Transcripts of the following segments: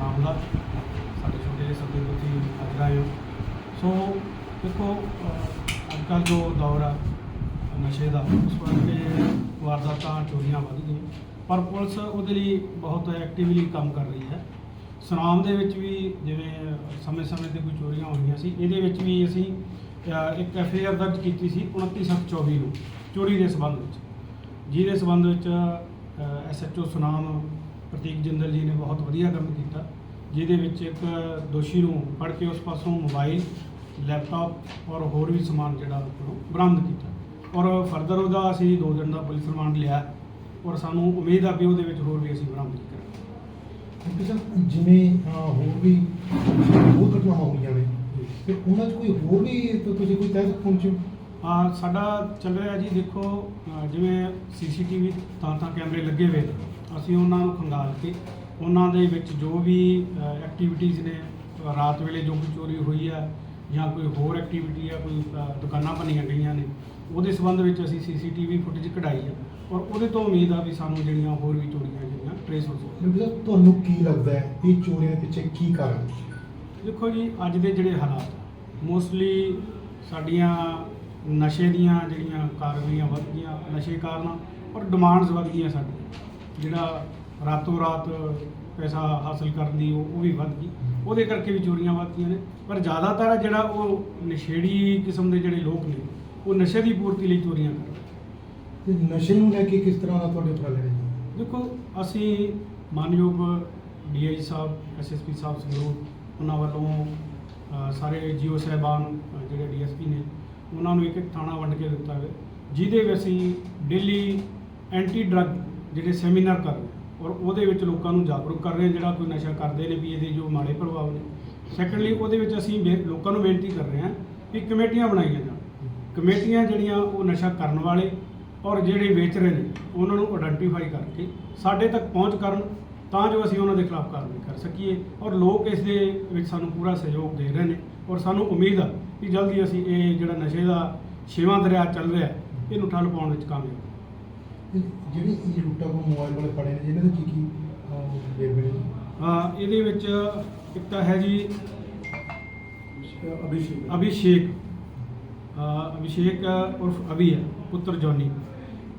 ਮਾਮਲਾ ਸਾਡੇ ਛੋਟੇ ਜਿਹੇ ਸਭ ਦੇ ਸੋ ਦੇਖੋ ਅੱਜ ਕੱਲ੍ਹ ਜੋ ਦੌਰ ਆ, ਨਸ਼ੇ ਦਾ, ਉਸ ਕਰਕੇ ਵਾਰਦਾਤਾਂ, ਚੋਰੀਆਂ ਵੱਧ ਗਈਆਂ। ਪਰ ਪੁਲਿਸ ਉਹਦੇ ਲਈ ਬਹੁਤ ਐਕਟਿਵਲੀ ਕੰਮ ਕਰ ਰਹੀ ਹੈ। ਸੁਨਾਮ ਦੇ ਵਿੱਚ ਵੀ ਜਿਵੇਂ ਸਮੇਂ-ਸਮੇਂ ਤੇ ਕੋਈ ਚੋਰੀਆਂ ਹੋਈਆਂ ਸੀ, ਇਹਦੇ ਵਿੱਚ ਵੀ ਅਸੀਂ ਇੱਕ ਐਫਆਈਆਰ ਦਰਜ ਕੀਤੀ ਸੀ 29724 ਨੂੰ, ਚੋਰੀ ਦੇ ਸਬੰਧ ਵਿੱਚ। ਜਿਹਦੇ ਸਬੰਧ ਵਿੱਚ ਐਸਐਚਓ ਸੁਨਾਮ ਪ੍ਰਤੀਕ ਜਿੰਦਲ ਜੀ ਨੇ ਬਹੁਤ ਵਧੀਆ ਕੰਮ ਕੀਤਾ ਜਿਹਦੇ ਵਿੱਚ ਇੱਕ ਦੋਸ਼ੀ ਨੂੰ ਫੜ ਕੇ ਉਸ ਪਾਸੋਂ ਮੋਬਾਈਲ ਲੈਪਟਾਪ ਔਰ ਹੋਰ ਵੀ ਸਮਾਨ ਜਿਹੜਾ ਉੱਪਰੋਂ ਬਰਾਮਦ ਕੀਤਾ। ਔਰ ਫਰਦਰ ਉਹਦਾ ਅਸੀਂ ਦੋ ਦਿਨ ਦਾ ਪੁਲਿਸ ਰਿਮਾਂਡ ਲਿਆ ਔਰ ਸਾਨੂੰ ਉਮੀਦ ਆ ਵੀ ਉਹਦੇ ਵਿੱਚ ਹੋਰ ਵੀ ਅਸੀਂ ਬਰਾਮਦ ਕਰਾਂਗੇ। ਕਿਉਂਕਿ ਸਰ ਜਿਵੇਂ ਹੋਰ ਵੀ ਹੋਰ ਘਟਨਾਵਾਂ ਹੋਈਆਂ ਨੇ ਤੇ ਉਹਨਾਂ 'ਚ ਕੋਈ ਹੋਰ ਵੀ ਤੁਸੀਂ ਕੋਈ ਤਹਿ ਤੱਕ ਪਹੁੰਚੇ ਹੋ? ਸਾਡਾ ਚੱਲ ਰਿਹਾ ਜੀ ਦੇਖੋ ਜਿਵੇਂ ਸੀਸੀਟੀਵੀ ਤਾਂ ਤਾਂ ਕੈਮਰੇ ਲੱਗੇ ਹੋਏ ਨੇ। ਅਸੀਂ ਉਹਨਾਂ ਨੂੰ ਖੰਗਾਲ ਕੇ ਉਹਨਾਂ ਦੇ ਵਿੱਚ ਜੋ ਵੀ ਐਕਟੀਵਿਟੀਜ਼ ਨੇ ਰਾਤ ਵੇਲੇ ਜੋ ਕੋਈ ਚੋਰੀ ਹੋਈ ਆ ਜਾਂ ਕੋਈ ਹੋਰ ਐਕਟੀਵਿਟੀ ਆ ਕੋਈ ਦੁਕਾਨਾਂ ਬਣੀਆਂ ਗਈਆਂ ਨੇ ਉਹਦੇ ਸੰਬੰਧ ਵਿੱਚ ਅਸੀਂ ਸੀਸੀਟੀਵੀ ਫੁਟੇਜ ਕਢਾਈ ਆ ਔਰ ਉਹਦੇ ਤੋਂ ਉਮੀਦ ਆ ਵੀ ਸਾਨੂੰ ਜਿਹੜੀਆਂ ਹੋਰ ਵੀ ਚੋਰੀਆਂ ਜਿਹੜੀਆਂ ਟਰੇਸ ਹੋ ਸਕਣ ਤੁਹਾਨੂੰ ਕੀ ਲੱਗਦਾ ਹੈ ਇਹ ਚੋਰੀਆਂ ਪਿੱਛੇ ਕੀ ਕਾਰਨ? ਦੇਖੋ ਜੀ ਅੱਜ ਦੇ ਜਿਹੜੇ ਹਾਲਾਤ ਮੋਸਟਲੀ ਸਾਡੀਆਂ ਨਸ਼ੇ ਦੀਆਂ ਜਿਹੜੀਆਂ ਕਾਰਵਾਈਆਂ ਵੱਧ ਗਈਆਂ ਨਸ਼ੇ ਕਾਰਨ ਔਰ ਡਿਮਾਂਡਸ ਵੱਧ ਗਈਆਂ ਸਾਡੀਆਂ ਜਿਹੜਾ ਰਾਤੋਂ ਰਾਤ ਪੈਸਾ ਹਾਸਲ ਕਰਨ ਦੀ ਉਹ ਉਹ ਵੀ ਵੱਧ ਗਈ। ਉਹਦੇ ਕਰਕੇ ਵੀ ਚੋਰੀਆਂ ਵੱਧ ਗਈਆਂ ਨੇ। ਪਰ ਜ਼ਿਆਦਾਤਰ ਜਿਹੜਾ ਉਹ ਨਸ਼ੇੜੀ ਕਿਸਮ ਦੇ ਜਿਹੜੇ ਲੋਕ ਨੇ ਉਹ ਨਸ਼ੇ ਦੀ ਪੂਰਤੀ ਲਈ ਚੋਰੀਆਂ ਕਰ ਰਹੇ ਤੇ ਨਸ਼ੇ ਨੂੰ ਲੈ ਕੇ ਕਿਸ ਤਰ੍ਹਾਂ ਦਾ ਤੁਹਾਡੇ ਉਪਰਾਲੇ ਜੀ ਦੇਖੋ ਅਸੀਂ ਮਾਨਯੋਗ ਡੀਆਈ ਸਾਹਿਬ ਐਸਐਸਪੀ ਸਾਹਿਬ ਸੰਗਰੂਰ ਉਹਨਾਂ ਵੱਲੋਂ ਅ, ਸਾਰੇ ਜੀਓ ਸਾਹਿਬਾਨ ਅ, ਜਿਹੜੇ ਡੀਐਸਪੀ ਨੇ ਉਹਨਾਂ ਨੂੰ ਇੱਕ ਇੱਕ ਥਾਣਾ ਵੰਡ ਕੇ ਦਿੱਤਾ ਹੈ ਜਿਹਦੇ ਵਿੱਚ ਅਸੀਂ ਡੇਲੀ ਐਂਟੀ ਡਰੱਗ ਜਿਹੜੇ ਸੈਮੀਨਾਰ ਕਰ ਰਹੇ ਹਾਂ ਔਰ ਉਹਦੇ ਵਿੱਚ ਲੋਕਾਂ ਨੂੰ ਜਾਗਰੂਕ ਕਰ ਰਹੇ ਹਾਂ ਜਿਹੜਾ ਕੋਈ ਨਸ਼ਾ ਕਰਦੇ ਨੇ ਵੀ ਇਹਦੇ ਜੋ ਮਾੜੇ ਪ੍ਰਭਾਵ ਨੇ। ਸੈਕੰਡਲੀ ਉਹਦੇ ਵਿੱਚ ਅਸੀਂ ਬੇ- ਲੋਕਾਂ ਨੂੰ ਬੇਨਤੀ ਕਰ ਰਹੇ ਹਾਂ ਕਿ ਕਮੇਟੀਆਂ ਬਣਾਈਆਂ ਜਾਣ। ਕਮੇਟੀਆਂ ਜਿਹੜੀਆਂ ਉਹ ਨਸ਼ਾ ਕਰਨ ਵਾਲੇ ਔਰ ਜਿਹੜੇ ਵੇਚ ਰਹੇ ਨੇ ਉਹਨਾਂ ਨੂੰ ਆਇਡੈਂਟੀਫਾਈ ਕਰਕੇ ਸਾਡੇ ਤੱਕ ਪਹੁੰਚ ਕਰਨ ਤਾਂ ਜੋ ਅਸੀਂ ਉਹਨਾਂ ਦੇ ਖਿਲਾਫ ਕਾਰਵਾਈ ਕਰ ਸਕੀਏ ਔਰ ਲੋਕ ਇਸ ਦੇ ਵਿੱਚ ਸਾਨੂੰ ਪੂਰਾ ਸਹਿਯੋਗ ਦੇ ਰਹੇ ਨੇ ਔਰ ਸਾਨੂੰ ਉਮੀਦ ਆ ਕਿ ਜਲਦੀ ਅਸੀਂ ਇਹ ਜਿਹੜਾ ਨਸ਼ੇ ਦਾ ਛੇਵਾਂ ਦਰਿਆ ਚੱਲ ਰਿਹਾ ਹੈ, ਇਹਨੂੰ ਠੱਲ ਪਾਉਣ ਵਿੱਚ ਕਾਮਯਾਬ ਤੇ ਜਿਹੜੇ ਇਹ ਲੁੱਟਾ ਕੋ ਮੋਬਾਈਲ ਵਾਲੇ ਫੜੇ ਨੇ ਇਹਨਾਂ ਦੇ ਕੀ ਕੀ ਵੇਰਵੇ ਨੇ? ਜੀ? ਹਾਂ ਇਹਦੇ ਵਿੱਚ ਇੱਕ ਤਾਂ ਹੈ ਜੀ ਅਭਿਸ਼ੇਕ। ਅਭਿਸ਼ੇਕ। ਅ, ਅਭਿਸ਼ੇਕ ਉਰਫ ਅਭੀ ਹੈ ਪੁੱਤਰ ਜੋਨੀ।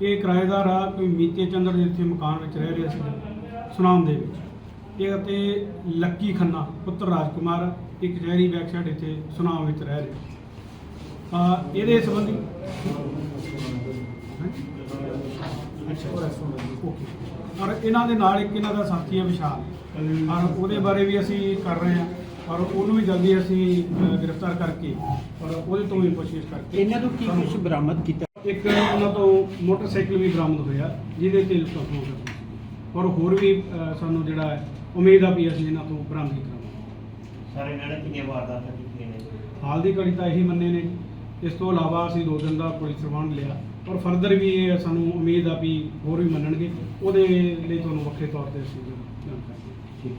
ਇਹ ਕਿਰਾਏਦਾਰ ਆ ਕੋਈ ਮੀਤੇ ਚੰਦਰ ਦੇ ਇੱਥੇ ਮਕਾਨ ਵਿੱਚ ਰਹਿ ਰਿਹਾ ਸੀ ਸੁਨਾਮ ਦੇ ਵਿੱਚ। ਇਹ ਅਤੇ ਲੱਕੀ ਖੰਨਾ ਪੁੱਤਰ ਰਾਜਕੁਮਾਰ ਇੱਕ ਕਚਹਿਰੀ ਬੈਕ ਸਾਈਡ ਇੱਥੇ ਸੁਨਾਮ ਵਿੱਚ ਰਹਿ ਰਿਹਾ ਇਹਦੇ ਸੰਬੰਧੀ? ਹੈਂ? ਔਰ ਇਹਨਾਂ ਦੇ ਨਾਲ ਇੱਕ ਇਹਨਾਂ ਦਾ ਸਾਥੀ ਹੈ ਵਿਸ਼ਾਲ। ਔਰ ਉਹਦੇ ਬਾਰੇ ਵੀ ਅਸੀਂ ਕਰ ਰਹੇ ਹਾਂ। ਔਰ ਉਹਨੂੰ ਵੀ ਜਲਦੀ ਅਸੀਂ ਗ੍ਰਿਫਤਾਰ ਕਰਕੇ ਔਰ ਉਹਦੇ ਤੋਂ ਵੀ ਪੁੱਛਗਿੱਛ ਕਰਕੇ ਇਹਨਾਂ ਤੋਂ ਕੀ ਕੁਝ ਬਰਾਮਦ ਕੀਤਾ? ਇੱਕ ਉਹਨਾਂ ਤੋਂ ਮੋਟਰਸਾਈਕਲ ਵੀ ਬਰਾਮਦ ਹੋਇਆ ਜਿਹਦੇ ਤੇ ਲੁੱਟਾਂ ਖੋਹ ਹੋਈ ਔਰ ਹੋਰ ਵੀ ਸਾਨੂੰ ਜਿਹੜਾ ਹੈ ਉਮੀਦ ਆ ਵੀ ਅਸੀਂ ਇਹਨਾਂ ਤੋਂ ਬਰਾਮਦੀ ਕਰਾਂਗੇ। ਸਾਰੇ ਇਹਨਾਂ ਨੇ ਕਿੰਨੀਆਂ ਵਾਰਦਾਤਾਂ ਕੀਤੀਆਂ ਨੇ? ਹਾਲ ਦੀ ਘੜੀ ਤਾਂ ਇਹੀ ਮੰਨੇ ਨੇ। ਇਸ ਤੋਂ ਇਲਾਵਾ ਅਸੀਂ ਦੋ ਦਿਨ ਦਾ ਪੁਲਿਸ ਰਿਮਾਂਡ ਲਿਆ। ਔਰ ਫਰਦਰ ਵੀ ਇਹ ਸਾਨੂੰ ਉਮੀਦ ਆ ਵੀ ਹੋਰ ਵੀ ਮੰਨਣਗੇ। ਉਹਦੇ ਲਈ ਤੁਹਾਨੂੰ ਵੱਖਰੇ ਤੌਰ ਤੇ ਅਸੀਂ ਜਾਣਕਾਰੀ ਠੀਕ।